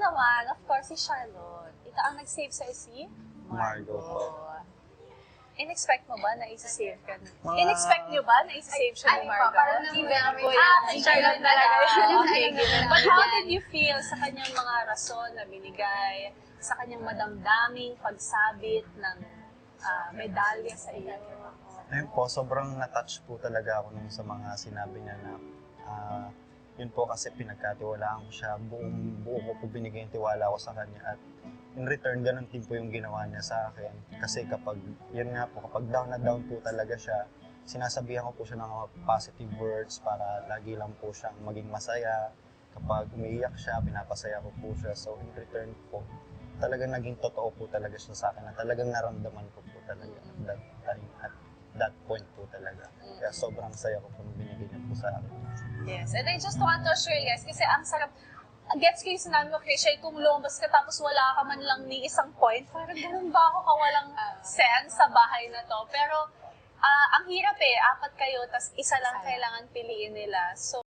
naman, of course, si Charlotte. Ikaw ang nag-save sa'yo si Margot. In-expect mo ba na isi-save ka? Mga- In-expect niyo ba na isi-save siya ni Ay, pa, parang Margot? nang Ah, si Charlotte talaga. okay. Ganun But how did you feel sa kanyang mga rason na binigay, sa kanyang madamdaming pagsabit ng ah, medalya sa iyo? Ayun po, sobrang na-touch po talaga ako nung sa mga sinabi niya na ah, yun po kasi pinagkatiwalaan ko siya, buong buo ko po binigay yung tiwala ko sa kanya at in return, ganun din po yung ginawa niya sa akin. Kasi kapag, yun nga po, kapag down na down po talaga siya, sinasabihan ko po siya ng positive words para lagi lang po siyang maging masaya. Kapag umiiyak siya, pinapasaya ko po siya. So in return po, talagang naging totoo po talaga siya sa akin na talagang naramdaman ko po talaga at that time at that point po talaga. Kaya sobrang saya ko po nung binigay niya po sa akin. Yes. And I just want to assure you guys, kasi ang sarap, gets ko yung sinabi mo, Krisha, kung lumabas ka tapos wala ka man lang ni isang point, parang ganun ba ako kawalang sense sa bahay na to. Pero, ah, ang hirap eh, apat kayo, tas isa lang kailangan piliin nila. So,